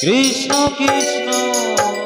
কৃষ্ণ কৃষ্ণ।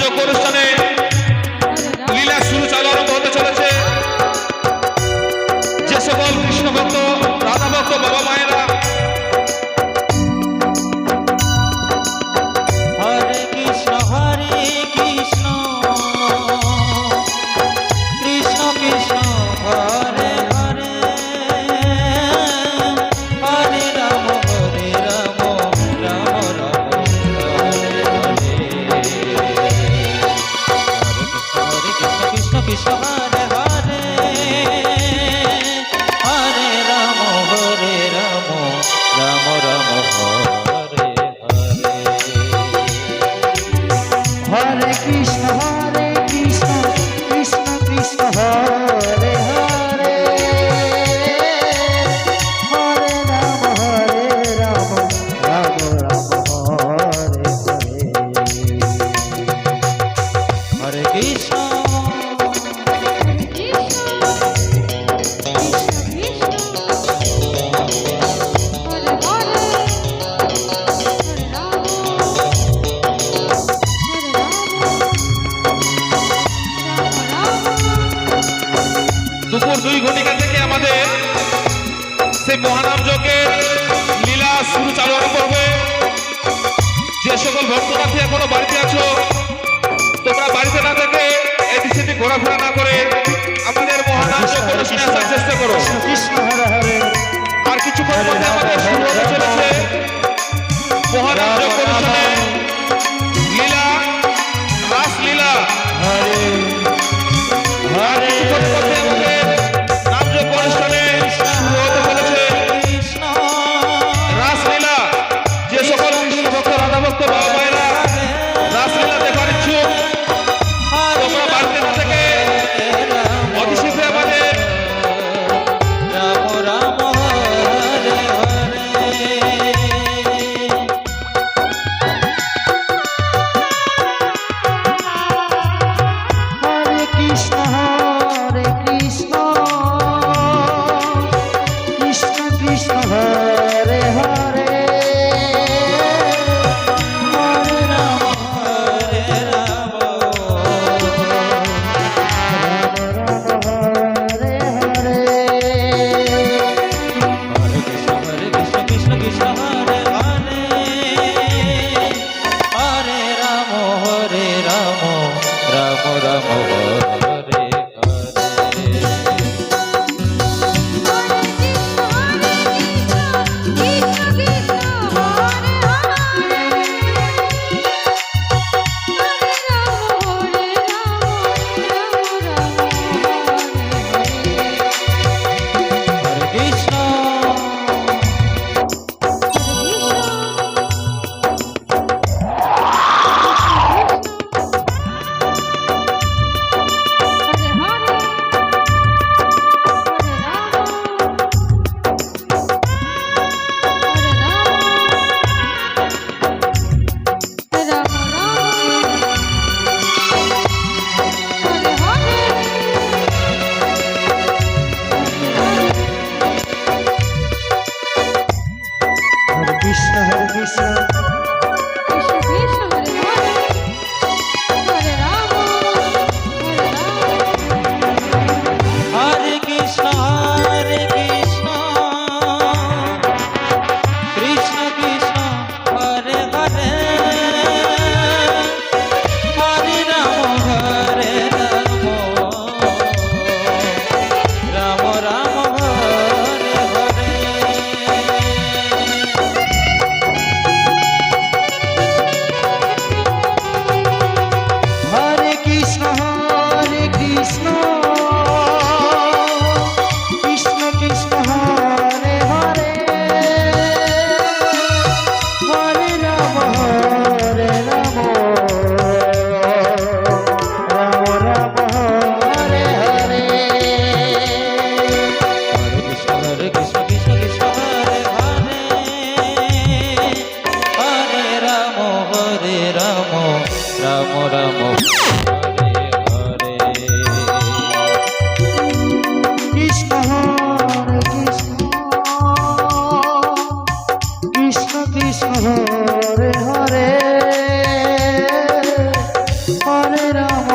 কার্যকর স্থানে দুই ঘটিকা থেকে আমাদের সেই মহানাম যজ্ঞের লীলা শুরু চালু করবে। যে সকল ভক্তরা এখনও বাড়িতে